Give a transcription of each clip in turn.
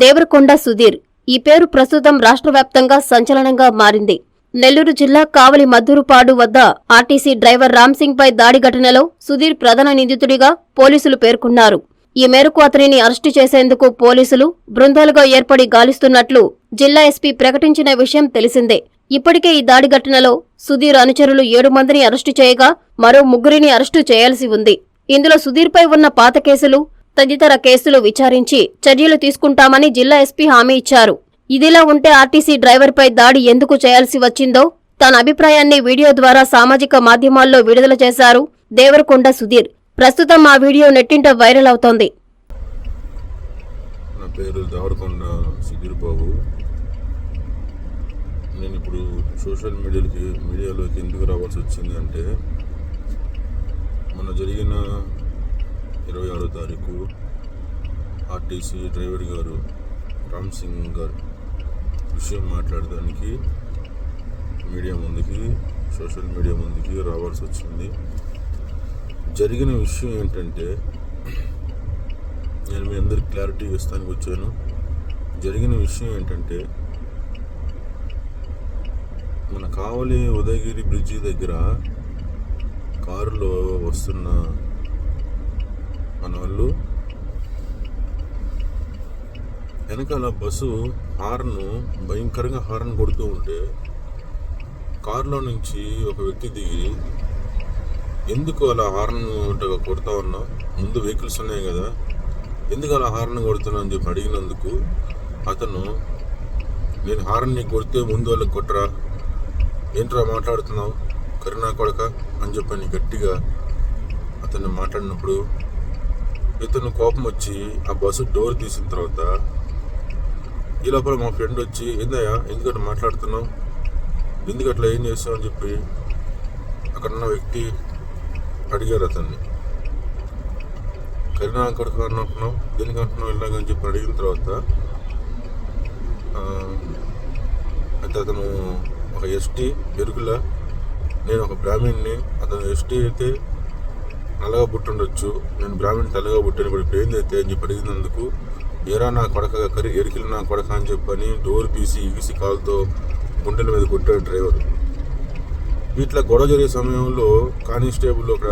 దేవరకొండ సుధీర్. ఈ పేరు ప్రస్తుతం రాష్ట్ర వ్యాప్తంగా సంచలనంగా మారింది. నెల్లూరు జిల్లా కావలి మద్దూరుపాడు వద్ద ఆర్టీసీ డ్రైవర్ రామ్సింగ్ పై దాడి ఘటనలో సుధీర్ ప్రధాన నిందితుడిగా పోలీసులు పేర్కొన్నారు. ఈ మేరకు అతనిని అరెస్టు చేసేందుకు పోలీసులు బృందాలుగా ఏర్పడి గాలిస్తున్నట్లు జిల్లా ఎస్పీ ప్రకటించిన విషయం తెలిసిందే. ఇప్పటికే ఈ దాడి ఘటనలో సుధీర్ అనుచరులు ఏడు మందిని అరెస్టు చేయగా మరో ముగ్గురిని అరెస్టు చేయాల్సి ఉంది. ఇందులో సుధీర్పై ఉన్న పాత కేసులు తదితర కేసులు విచారించి చర్యలు తీసుకుంటామని జిల్లా ఎస్పీ హామీ ఇచ్చారు. ఇదిలా ఉంటే ఆర్టీసీ డ్రైవర్పై దాడి ఎందుకు చేయాల్సి వచ్చిందో తన అభిప్రాయాన్ని వీడియో ద్వారా సామాజిక మాధ్యమాల్లో విడుదల చేశారు దేవరకొండ సుధీర్. ప్రస్తుతం ఆ వీడియో నెట్టింట వైరల్ అవుతోంది. నా పేరు దేవరకొండ సుధీర్ బాబు. నేను ఇప్పుడు సోషల్ మీడియాకి మీడియాలోకి ఎందుకు రావాల్సి వచ్చింది అంటే మన జరిగిన ఇరవై ఆరో తారీఖు ఆర్టీసీ డ్రైవర్ గారు రామ్ సింగ్ గారు విషయం మాట్లాడడానికి మీడియా ముందుకి సోషల్ మీడియా ముందుకి రావాల్సి వచ్చింది. జరిగిన విషయం ఏంటంటే నేను మీ అందరికి క్లారిటీ ఇస్తానికి వచ్చాను. జరిగిన విషయం ఏంటంటే మన కావలి ఉదయగిరి బ్రిడ్జి దగ్గర కారులో వస్తున్న మన వాళ్ళు వెనకాల బస్సు హార్న్ భయంకరంగా హార్న్ కొడుతూ ఉంటే కారులో నుంచి ఒక వ్యక్తి దిగి ఎందుకు అలా హార్న్ కొడతా ఉన్నావు ముందు వెహికల్స్ ఉన్నాయి కదా. ఎందుకు అలా హార్న్ కొడుతున్నా? అని చెప్పి అడిగినందుకు అతను నేను హార్న్ని కొడితే ముందు వాళ్ళకి కొట్టరా? ఏంట్రా మాట్లాడుతున్నావు? కరుణా కొడక? అని చెప్పని గట్టిగా అతను మాట్లాడినప్పుడు ఇతను కోపం వచ్చి ఆ బస్సు డోర్ తీసిన తర్వాత ఈ లోపల మా ఫ్రెండ్ వచ్చి ఏందయ్యా ఎందుకంటే మాట్లాడుతున్నావు? ఎందుకు అట్లా ఏం చేస్తావు? అని చెప్పి అక్కడ ఉన్న వ్యక్తి అడిగారు అతన్ని. కరీనా కొడుకు అంటున్నావు? దేనికి అంటున్నావు? వెళ్ళాకని చెప్పి అడిగిన తర్వాత అయితే అతను ఒక ఎస్టీ ఎరుకుల నేను ఒక బ్రాహ్మణ్ణి అతను ఎస్టీ అయితే నల్లగా పుట్టుండొచ్చు. నేను బ్రాహ్మణ్ తెల్లగా పుట్టాను ఇప్పుడు ఇప్పుడు ఏందైతే అని చెప్పి అడిగినందుకు ఏరా నా కొడక కరి ఎరికిలు నా కొడక అని చెప్పని డోర్ తీసి ఇగిసి కాల్తో గుండెల మీద కొట్టాడు డ్రైవర్. వీటిలో గొడవ జరిగే సమయంలో కానిస్టేబుల్ ఒక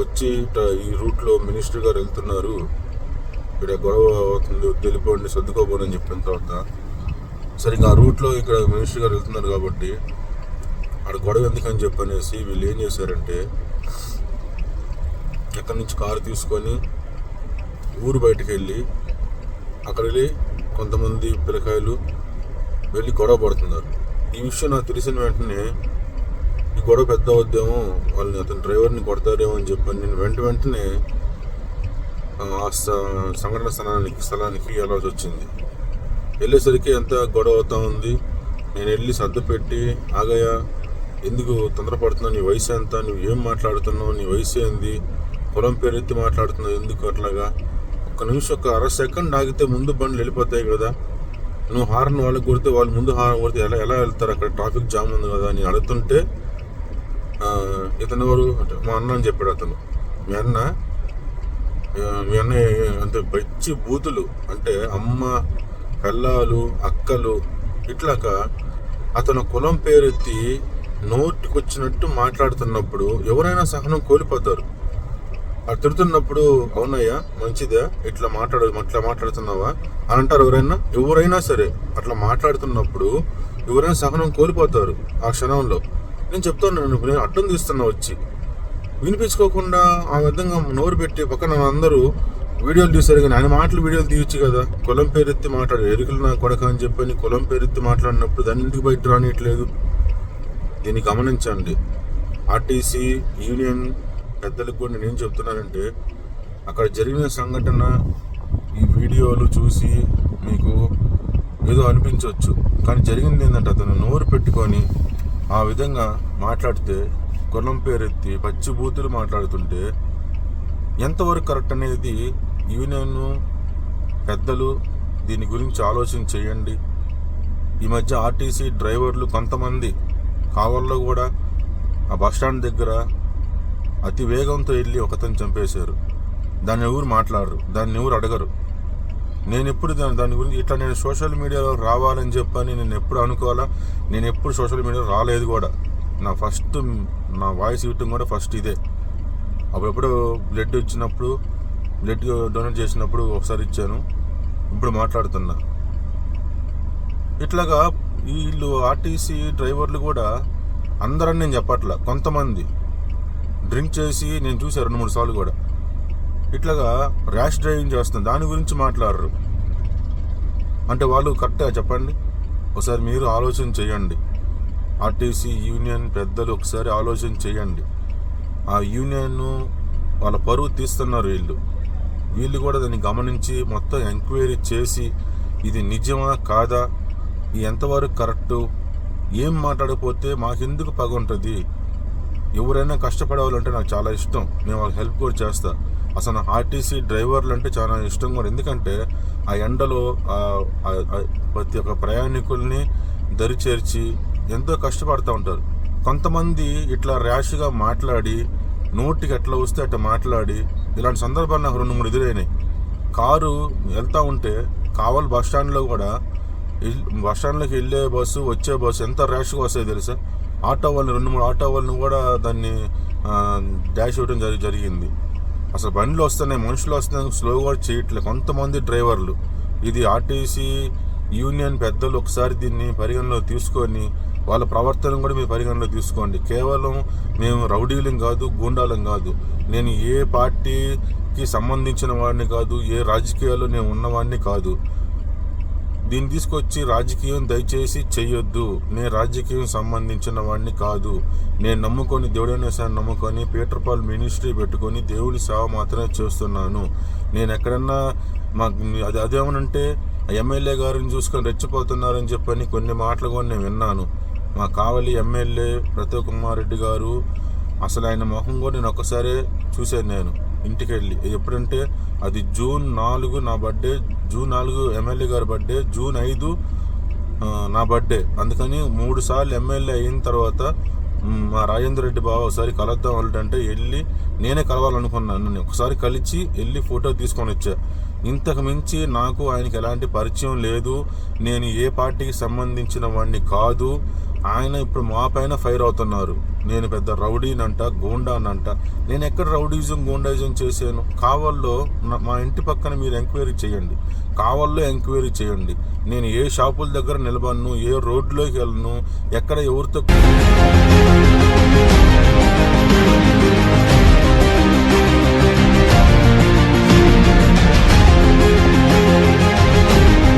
వచ్చి ఇట్లా ఈ రూట్లో మినిస్టర్ గారు వెళ్తున్నారు. ఇక్కడ గొడవ అవుతుంది వెళ్ళిపోండి సర్దుకోబోనని అని చెప్పిన తర్వాత సరే ఇంకా ఆ రూట్లో ఇక్కడ మినిస్టర్ గారు వెళ్తున్నారు కాబట్టి ఆడ గొడవ ఎందుకని చెప్పనేసి వీళ్ళు ఏం చేశారంటే ఎక్కడి నుంచి కారు తీసుకొని ఊరు బయటకు వెళ్ళి అక్కడ వెళ్ళి కొంతమంది పిల్లకాయలు వెళ్ళి గొడవ పడుతున్నారు. ఈ విషయం నాకు తెలిసిన వెంటనే ఈ గొడవ పెద్ద అవుద్దేమో వాళ్ళని అతని డ్రైవర్ని కొడతారేమో అని చెప్పాను నేను వెంట వెంటనే ఆ సంఘటన స్థలానికి స్థలానికి వెళ్ళాల్సి వచ్చింది. వెళ్ళేసరికి ఎంత గొడవ అవుతా ఉంది. నేను వెళ్ళి సర్దు పెట్టి ఆగయ్య ఎందుకు తొందరపడుతున్నావు? నీ వయసు ఎంత? నువ్వు ఏం మాట్లాడుతున్నావు? నీ వయసు ఏంది? పొలం పేరు ఎత్తి మాట్లాడుతున్నావు ఎందుకు అట్లాగా? ఒక్క నిమిషం ఒక అర సెకండ్ ఆగితే ముందు బండ్లు వెళ్ళిపోతాయి కదా. నువ్వు హార్న్ వాళ్ళకి కొడితే వాళ్ళు ముందు హార్న్ కొడితే ఎలా ఎలా వెళ్తారు? అక్కడ ట్రాఫిక్ జామ్ ఉంది కదా అని అడుగుతుంటే ఇతని ఇతను ఎవరు? అంటే మా అన్న అని చెప్పాడు అతను. మీ అన్న? మీ అన్న అంటే బచ్చి బూతులు అంటే అమ్మ పెళ్ళాలు అక్కలు ఇట్లాక అతను కులం పేరెత్తి నోటికొచ్చినట్టు మాట్లాడుతున్నప్పుడు ఎవరైనా సహనం కోల్పోతారు. అది తిడుతున్నప్పుడు అవునయ్యా మంచిదా ఇట్లా మాట్లాడు అట్లా మాట్లాడుతున్నావా? అని అంటారు ఎవరైనా ఎవరైనా సరే అట్లా మాట్లాడుతున్నప్పుడు ఎవరైనా సహనం కోల్పోతారు ఆ క్షణంలో. నేను చెప్తాను నేను నేను అడ్డం తీస్తున్నా వచ్చి. వినిపించుకోకుండా ఆ విధంగా నోరు పెట్టి పక్కన అందరూ వీడియోలు తీశారు కానీ ఆయన మాటలు వీడియోలు తీయొచ్చు కదా. కులం పేరెత్తి మాట్లాడు ఎరుకలు నా కొడక అని చెప్పని కులం పేరెత్తి మాట్లాడినప్పుడు దాన్ని ఎందుకు బయట రానియట్లేదు? దీన్ని గమనించండి. ఆర్టీసీ యూనియన్ పెద్దలకు కూడా నేనేం చెప్తున్నానంటే అక్కడ జరిగిన సంఘటన ఈ వీడియోలు చూసి మీకు ఏదో అనిపించవచ్చు కానీ జరిగింది ఏంటంటే అతను నోరు పెట్టుకొని ఆ విధంగా మాట్లాడితే కులం పేరెత్తి పచ్చి బూతులు మాట్లాడుతుంటే ఎంతవరకు కరెక్ట్ అనేది యూనియన్ పెద్దలు దీని గురించి ఆలోచన చేయండి. ఈ మధ్య ఆర్టీసీ డ్రైవర్లు కొంతమంది కావల్లో కూడా ఆ బస్ స్టాండ్ దగ్గర అతి వేగంతో వెళ్ళి ఒకతను చంపేశారు. దాన్ని ఎవరు మాట్లాడరు దాన్ని ఎవరు అడగరు. నేను ఎప్పుడు దాని దాని గురించి ఇట్లా నేను సోషల్ మీడియాలో రావాలని చెప్పని నేను ఎప్పుడు అనుకోవాలా? నేను ఎప్పుడు సోషల్ మీడియాలో రాలేదు కూడా. నా ఫస్ట్ నా వాయిస్ ఇవ్వటం కూడా ఫస్ట్ ఇదే. అప్పుడెప్పుడు బ్లడ్ ఇచ్చినప్పుడు బ్లడ్ డొనేట్ చేసినప్పుడు ఒకసారి ఇచ్చాను. ఇప్పుడు మాట్లాడుతున్నా. ఇట్లాగా వీళ్ళు ఆర్టీసీ డ్రైవర్లు కూడా అందరని నేను చెప్పట్లా. కొంతమంది డ్రింక్ చేసి నేను చూసా రెండు మూడు సార్లు కూడా. ఇట్లాగా ర్యాష్ డ్రైవింగ్ చేస్తుంది దాని గురించి మాట్లాడరు. అంటే వాళ్ళు కరెక్ట్గా చెప్పండి? ఒకసారి మీరు ఆలోచన చేయండి. ఆర్టీసీ యూనియన్ పెద్దలు ఒకసారి ఆలోచన చేయండి. ఆ యూనియన్ వాళ్ళ పరువు తీస్తున్నారు వీళ్ళు. వీళ్ళు కూడా దాన్ని గమనించి మొత్తం ఎంక్వైరీ చేసి ఇది నిజమా కాదా? ఎంతవరకు కరెక్టు? ఏం మాట్లాడకపోతే మాకెందుకు పగ ఉంటుంది? ఎవరైనా కష్టపడవాలంటే నాకు చాలా ఇష్టం. నేను వాళ్ళకి హెల్ప్ కూడా చేస్తా. అసలు ఆర్టీసీ డ్రైవర్లు అంటే చాలా ఇష్టం కూడా. ఎందుకంటే ఆ ఎండలో ప్రతి ఒక్క ప్రయాణికుల్ని దరి చేర్చి ఎంతో కష్టపడుతూ ఉంటారు. కొంతమంది ఇట్లా ర్యాష్గా మాట్లాడి నోటికి ఎట్లా వస్తే అట్లా మాట్లాడి ఇలాంటి సందర్భాలు నాకు రెండు మూడు ఎదురైనాయి. కారు వెళ్తూ ఉంటే కావల్ బస్ స్టాండ్లో కూడా బస్ స్టాండ్లోకి వెళ్ళే బస్సు వచ్చే బస్సు ఎంత ర్యాష్గా వస్తాయి తెలుసా? ఆటో వాళ్ళని రెండు మూడు ఆటో వాళ్ళని కూడా దాన్ని డ్యాష్ డాష్ ఇవ్వడం జరి జరిగింది. అసలు బండ్లు వస్తున్నాయి మనుషులు వస్తున్నాయి స్లోగా కూడా చేయట్లేదు కొంతమంది డ్రైవర్లు. ఇది ఆర్టీసీ యూనియన్ పెద్దలు ఒకసారి దీన్ని పరిగణలో తీసుకొని వాళ్ళ ప్రవర్తన కూడా మీరు పరిగణలో తీసుకోండి. కేవలం మేము రౌడీలం కాదు గూండాలం కాదు. నేను ఏ పార్టీకి సంబంధించిన వాడిని కాదు ఏ రాజకీయాల్లో నేను ఉన్నవాడిని కాదు. దీన్ని తీసుకొచ్చి రాజకీయం దయచేసి చేయొద్దు నేను రాజకీయం సంబంధించిన వాడిని కాదు. నేను నమ్ముకొని దేవుడైన సార్ నమ్ముకొని పీటర్ పాల్ మినిస్ట్రీ పెట్టుకొని దేవుని సేవ మాత్రమే చేస్తున్నాను. నేను ఎక్కడన్నా మాకు అది అదేమనంటే ఎమ్మెల్యే గారిని చూసుకొని రెచ్చిపోతున్నారని చెప్పని కొన్ని మాటలు కూడా నేను విన్నాను. మా కావలి ఎమ్మెల్యే ప్రతాప్ కుమార్ రెడ్డి గారు అసలు ఆయన ముఖం కూడా నేను ఒక్కసారే చూశాను నేను. ఇంటికి వెళ్ళి ఎప్పుడంటే అది జూన్ నాలుగు నా బర్త్డే జూన్ నాలుగు ఎమ్మెల్యే గారి బర్త్డే జూన్ ఐదు నా బర్త్డే. అందుకని మూడు సార్లు ఎమ్మెల్యే అయిన తర్వాత మా రాజేంద్ర రెడ్డి బావ ఒకసారి కలుద్దాం అంటే వెళ్ళి నేనే కలవాలనుకున్నాను. నేను ఒకసారి కలిసి వెళ్ళి ఫోటో తీసుకొని వచ్చా. ఇంతకు మించి నాకు ఆయనకి ఎలాంటి పరిచయం లేదు. నేను ఏ పార్టీకి సంబంధించిన వాడిని కాదు. ఆయన ఇప్పుడు మా పైన ఫైర్ అవుతున్నారు. నేను పెద్ద రౌడీనంట గూండానంట. నేను ఎక్కడ రౌడీజం గూండాయిజం చేశాను? కావల్లో మా ఇంటి పక్కన మీరు ఎంక్వైరీ చేయండి. కావల్లో ఎంక్వైరీ చేయండి. నేను ఏ షాపుల దగ్గర నిలబడను ఏ రోడ్లోకి వెళ్ళను ఎక్కడ ఎవరితో